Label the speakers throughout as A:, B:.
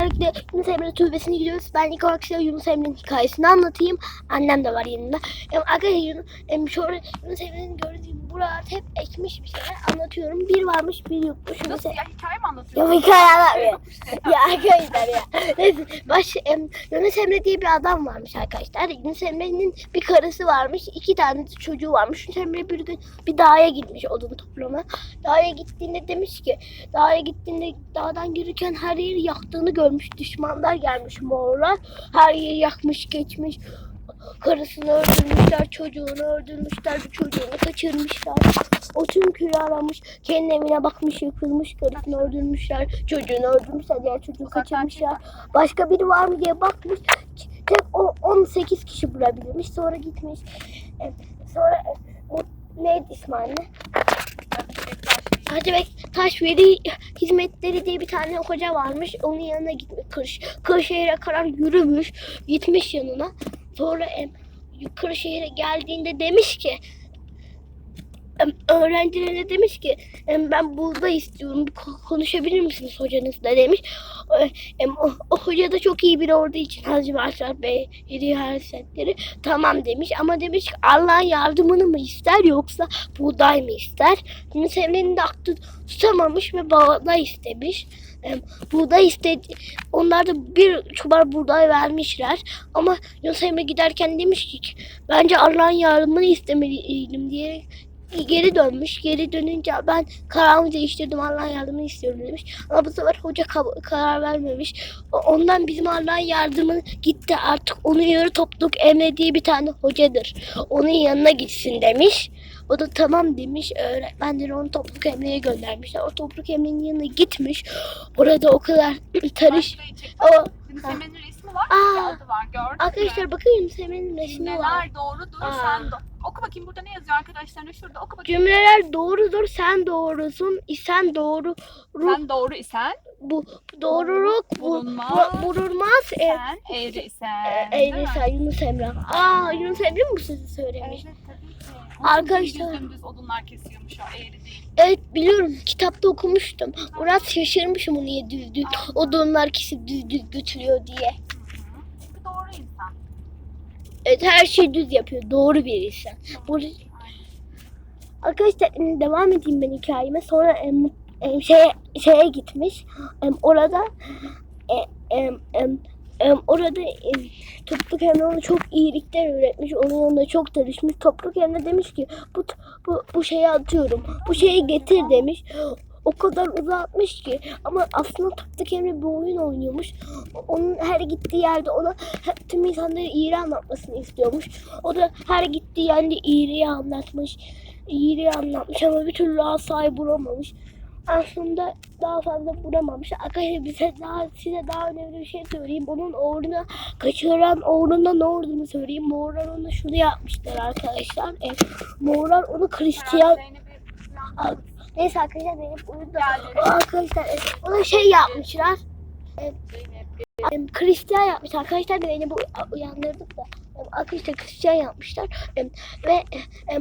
A: Öncelikle Yunus Emre türbesine gidiyoruz. Ben ilk olarak size Yunus Emre'nin hikayesini anlatayım. Annem de var yanında. Em, arkadaşlar Yunus, em, şöyle Yunus Emre'nin gördüğü gibi buralarda hep ekmiş bir şeyler anlatıyorum. Bir varmış bir yokmuş.
B: Nasıl
A: Emre.
B: ya hikaye mi
A: Ya
B: anlatıyorsun?
A: hikaye anlatmıyor. ya arkadaşlar ya. Neyse, baş, em, Yunus Emre diye bir adam varmış arkadaşlar. Yunus Emre'nin bir karısı varmış. iki tane çocuğu varmış. Yunus Emre bir gün bir dağa gitmiş odun toplama. Dağa gittiğinde demiş ki dağa gittiğinde dağdan yürürken her yeri yaktığını görmüş. Düşmanlar gelmiş morlar. Her yeri yakmış geçmiş. Karısını öldürmüşler, çocuğunu öldürmüşler, bir çocuğunu kaçırmışlar. O tüm köyü aramış, kendi evine bakmış, yıkılmış, karısını öldürmüşler, çocuğunu öldürmüşler, diğer çocuğu kaçırmışlar. Başka biri var mı diye bakmış, tek o 18 kişi bulabilmiş, sonra gitmiş. Sonra e, o neydi ismi anne? Bek Taş Veli Hizmetleri diye bir tane hoca varmış. Onun yanına gitmiş. Kırş, Kırşehir'e kadar yürümüş. Gitmiş yanına. Sonra em, Kırşehir'e geldiğinde demiş ki öğrencilerine demiş ki ben burada istiyorum. Konuşabilir misiniz hocanızla demiş. Em, o, o hoca da çok iyi biri olduğu için Hacı Başar Bey Hazretleri tamam demiş ama demiş ki Allah'ın yardımını mı ister yoksa buğday mı ister? Yunus Emre'nin de aklı tutamamış ve buğday istemiş. Em, Buğday istedi. Onlar da bir çubar buğday vermişler. Ama Yunus Emre giderken demiş ki bence Allah'ın yardımını istemeliydim diye geri dönmüş. Geri dönünce ben kararımı değiştirdim Allah'ın yardımını istiyorum demiş. Ama bu sefer hoca karar vermemiş. Ondan bizim Allah'ın yardımı gitti artık onun yarı topluluk Emre bir tane hocadır. Onun yanına gitsin demiş. O da tamam demiş. Öğretmenleri onu topluluk emniyeye göndermişler. O topluluk emniyinin yanına gitmiş. Orada o kadar tarış. O,
B: Yunus Emre'nin resmi var,
A: Aa.
B: adı var gördün mü?
A: arkadaşlar bakın Yunus Emre'nin resmi var.
B: Cümleler doğrudur,
A: Aa.
B: sen do- Oku bakayım burada ne yazıyor arkadaşlarına şurada oku bakayım.
A: Cümleler doğrudur, sen doğrusun, sen doğru, ruh,
B: Sen doğru isen,
A: bu doğruluk bu,
B: bulunmaz,
A: bu, bulunmaz, e,
B: sen eğri isen.
A: e,
B: değil mi?
A: Eylül sen Yunus Emre. Aa Yunus Emre mi bu sözü söylemiş?
B: Evet.
A: Arkadaşlar-
B: Dümdüz odunlar kesiyormuş o eğri değil.
A: Evet biliyorum kitapta okumuştum. Murat şaşırmışım o niye düz düz odunlar kesip düz düz götürüyor diye.
B: Çünkü doğru insan.
A: Evet her şeyi düz yapıyor. Doğru bir insan. Arkadaşlar em, devam edeyim ben hikayeme. Sonra em, em, şeye, şeye gitmiş. Em, orada e, em, em, em, orada Topluluk Emre çok iyilikler öğretmiş. Onun yanında çok tanışmış. Topluluk Emre demiş ki bu, bu, bu şeyi atıyorum. Bu şeyi getir demiş. O kadar uzatmış ki ama aslında Topluluk Emre bir oyun oynuyormuş. Onun her gittiği yerde ona tüm insanlara iyiliği anlatmasını istiyormuş. O da her gittiği yerde iyiliği anlatmış. İyiliği anlatmış ama bir türlü asayı bulamamış. Aslında daha fazla bulamamış. Arkadaşlar bize daha, size daha önemli bir şey söyleyeyim. Onun uğruna kaçıran uğruna ne olduğunu söyleyeyim. Moğollar ona şunu yapmışlar arkadaşlar. E, Moğollar onu Hristiyan... Neyse arkadaşlar benim.
B: Geldi.
A: Arkadaşlar e, ona şey yapmışlar. Em, Hristiyan yapmış arkadaşlar da beni bu uyandırdık da em, arkadaşlar Hristiyan yapmışlar. Ve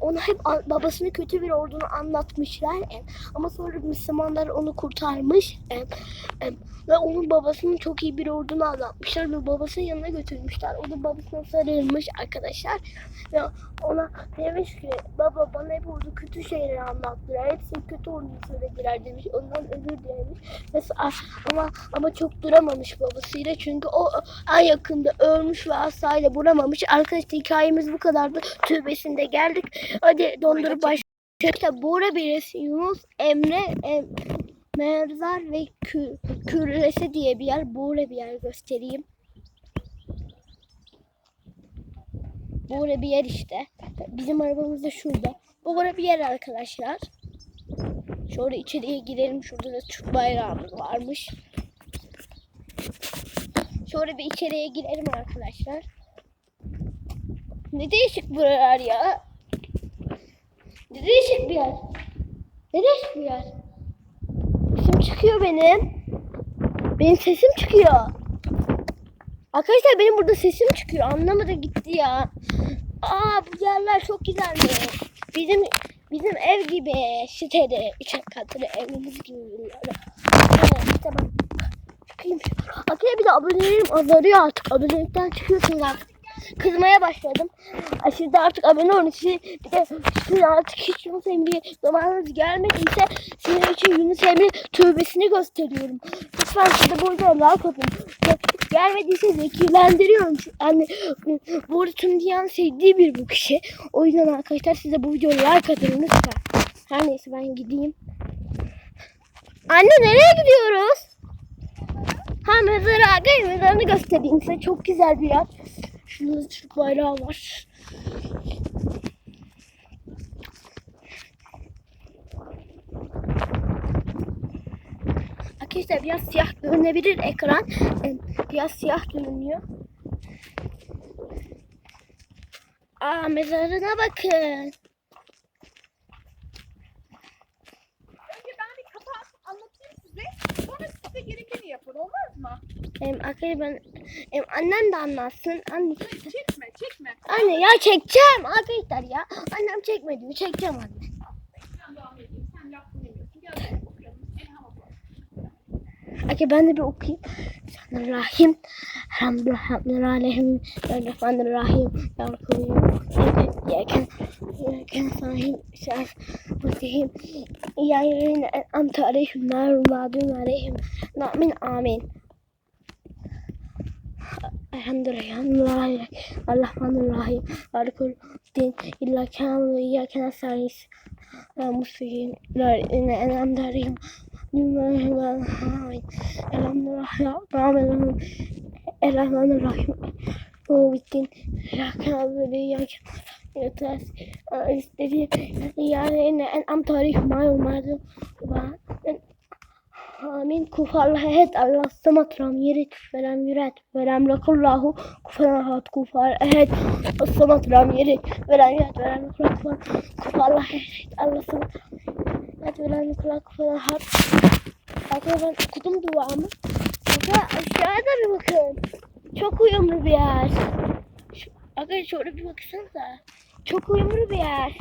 A: ona hep babasının kötü bir olduğunu anlatmışlar ama sonra Müslümanlar onu kurtarmış ve onun babasının çok iyi bir olduğunu anlatmışlar ve babasının yanına götürmüşler. O da babasına sarılmış arkadaşlar. Ve ona demiş ki baba bana hep orada kötü şeyleri anlattılar. Hepsinin kötü olduğunu söylediler demiş. Ondan özür dilemiş. Ama ama çok duramamış babasıyla. Çünkü o en yakında ölmüş ve asayla bulamamış. Arkadaşlar hikayemiz bu kadardı. Türbesinde geldik. Hadi dondurup başlayalım. İşte Bora Birisi, Yunus, Emre, em, Merzar ve Kü, Küresi diye bir yer. Bora bir yer göstereyim. Bora bir yer işte. Bizim arabamız da şurada. Bu Bora bir yer arkadaşlar. Şöyle içeriye girelim. Şurada da Türk bayrağımız varmış. Şöyle bir içeriye girelim arkadaşlar. Ne değişik buralar ya. Ne değişik bir yer. Ne değişik bir yer. Sesim çıkıyor benim. Benim sesim çıkıyor. Arkadaşlar benim burada sesim çıkıyor. Anlamadı gitti ya. Aa bu yerler çok güzelmiş. Bizim bizim ev gibi sitede üç katlı evimiz gibi bunlar. Evet, tamam. bakayım. Arkadaşlar bir de abonelerim azalıyor artık. Abonelikten çıkıyorsunuz artık. Kızmaya başladım. Siz artık abone olun. Siz, bir de siz artık hiç Yunus Emre'ye zamanınız gelmediyse sizin için Yunus Emre tövbesini gösteriyorum. Lütfen siz de bu videoya like Gelmediyse zekilendiriyorum. Yani bu tüm dünyanın sevdiği bir bu kişi. O yüzden arkadaşlar size bu videoya like atın lütfen. Her neyse ben gideyim. Anne nereye gidiyoruz? Ha mezarı agay mezarını göstereyim size. Çok güzel bir yer. Şurada Türk bayrağı var. Arkadaşlar biraz siyah görünebilir ekran. Biraz siyah görünüyor. Aa mezarına bakın.
B: Anlatayım size. Sonra siz de gerekeni yapın. Olmaz mı?
A: Em, arkadaşlar ben em, annem de anlatsın. Anne,
B: Çekme çekme.
A: anne ya çekeceğim arkadaşlar ya. Annem çekmedi mi? Çekeceğim anne. Okey ben de bir okuyayım. Bismillahirrahmanirrahim. Elhamdülillahirrahmanirrahim. Rahmanirrahim. Ya Rabbi. Ya ken. Ya ken sahip. Şerf. Mutihim. Ya yerin amta aleyhim. Narun mağdun aleyhim. Amin. Amin. Elhamdülillah. Rahmanirrahim. Malikul din. İlla kâmu. İyyâ kâne sâlis. Ya muslim. La en'amte aleyhim. Bismillahirrahmanirrahim. Elhamdülillahirrahmanirrahim. Elhamdülillahirrahim. O bittin. Ya kâbili ya yeter. İstediği yani en am tarih ma umarım. Amin. Kufarla ehed Allah samat ram yerit velem yüret velem lakullahu kufar ahad kufar ehed samat ram yerit velem yüret velem lakullahu kufarla ehed Allah samat Evet velem lakullahu kufar ahad Arkadaşlar ben okudum duamı. Aga aşağıda bir bakın. Çok uyumlu bir yer. Aga şöyle bir baksanıza. Çok uyumlu bir yer.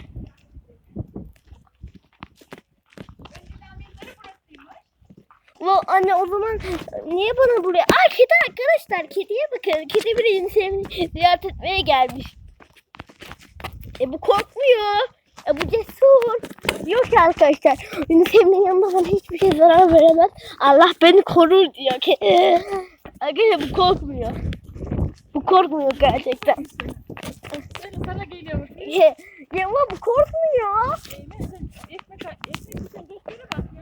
A: Ulan anne o zaman niye bana buraya? Aa kedi arkadaşlar kediye bakın. Kedi bir insanı ziyaret etmeye gelmiş. E bu korkmuyor. E bu cesur. Yok arkadaşlar. Yunus Emre'nin yanında bana hiçbir şey zarar veremez. Allah beni korur diyor. Ke- Arkadaşlar bu korkmuyor. Bu korkmuyor gerçekten.
B: Sana geliyor.
A: Ya, ya bu korkmuyor.
B: Ekmek, ekmek için göstere bak.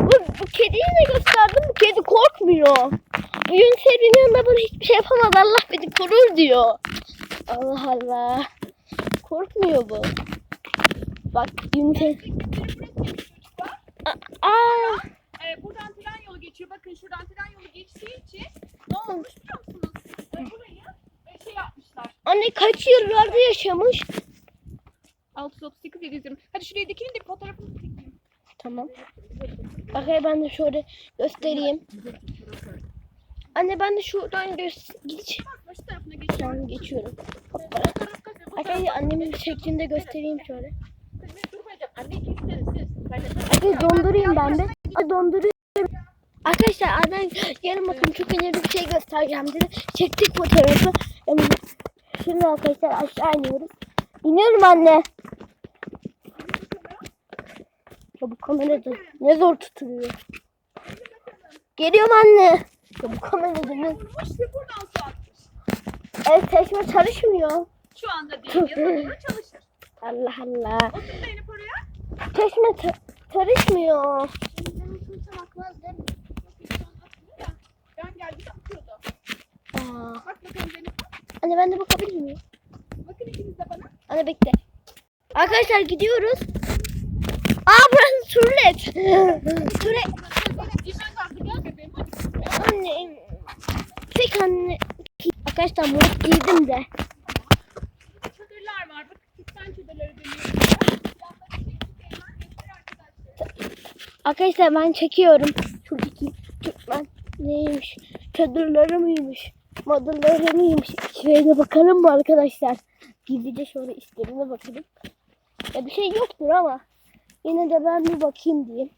A: Bu, bu kediyi de gösterdim. Bu kedi korkmuyor. Bu Yunus Emre'nin yanında bana hiçbir şey yapamaz. Allah beni korur diyor. Allah Allah. Korkmuyor bu. Bak Yunus Emre.
B: Ekmekleri burasıymış çocuklar.
A: Aa,
B: Ee, buradan tren yolu geçiyor. Bakın şuradan tren yolu geçtiği için ne olmuş biliyor musunuz? Ee, burayı şey yapmışlar.
A: anne kaç yıllarda yaşamış?
B: 638 720. Hadi şuraya dikinin de fotoğrafını çekeyim.
A: Tamam. Bakayım ben de şöyle göstereyim. Anne ben de şuradan.
B: Bak başı tarafına geçiyorum.
A: Hoppala. Annemin şeklinde göstereyim şöyle. Arkadaşlar dondurayım ben de. Donduruyorum. Arkadaşlar annem yarın bakın çok önemli bir şey göstereceğim dedi. Çektik fotoğrafı. Şimdi arkadaşlar aşağı iniyoruz. İniyorum anne. Ya bu kamera da ne zor tutuluyor. Geliyorum anne. Ya bu kamera da ne... Evet çeşme çalışmıyor.
B: Şu anda değil. Doğru çalışır.
A: Allah Allah.
B: Otur oraya.
A: Çeşme çalışmıyor.
B: Ben geldiğimde akıyordu.
A: Aa.
B: Bak bakalım Zeynep.
A: Anne ben de bakabilir miyim?
B: Bakın ikiniz de bana.
A: Anne bekle. Arkadaşlar gidiyoruz. Aa burası
B: bebeğim hadi.
A: Anne. Tek anne. Arkadaşlar mont giydim de.
B: Çadırlar var. Bak kıskan çadırları arkadaşlar.
A: Ben çekiyorum. Şuradaki Türkmen neymiş? Çadırları mıymış? Madalları mıymış? İçlerine bakalım mı arkadaşlar? Gizlice şöyle içlerine bakalım. Ya bir şey yoktur ama yine de ben bir bakayım diyeyim.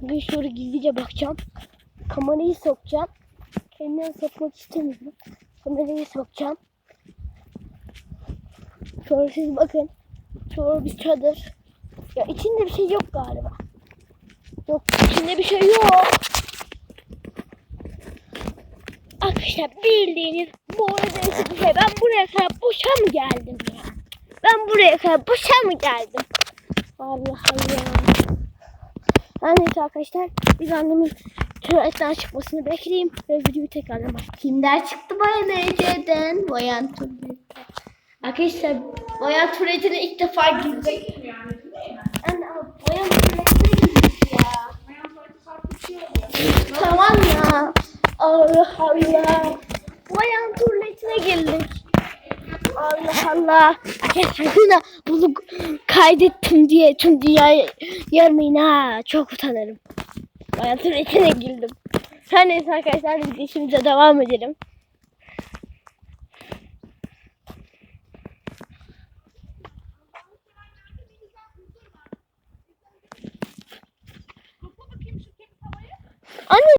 A: Bugün şöyle gizlice bakacağım. Kamerayı sokacağım. Kendime sokmak istemiyorum. Kamerayı sokacağım. Sonra siz bakın. Sonra bir çadır. Ya içinde bir şey yok galiba. Yok içinde bir şey yok. Arkadaşlar bildiğiniz bu arada bir şey. Ben buraya kadar boşa mı geldim ya? Ben buraya kadar boşa mı geldim? Allah Allah. Her neyse arkadaşlar biz annemin tuvaletten çıkmasını bekleyeyim ve videoyu tekrardan. Kimler çıktı Bayan Ece'den? Bayan Tuvalet. Arkadaşlar Bayan Tuvalet'ine ilk defa girdik.
B: Yani
A: ama Bayan Tuvalet'ine girdik ya. Tamam ya. Allah Allah. Bayan tuvaletine girdik. Allah Allah. Yine bunu kaydettim diye tüm dünyaya yarmayın ha. Çok utanırım. Bayan tuvaletine girdim. Her neyse arkadaşlar biz işimize devam edelim. Anne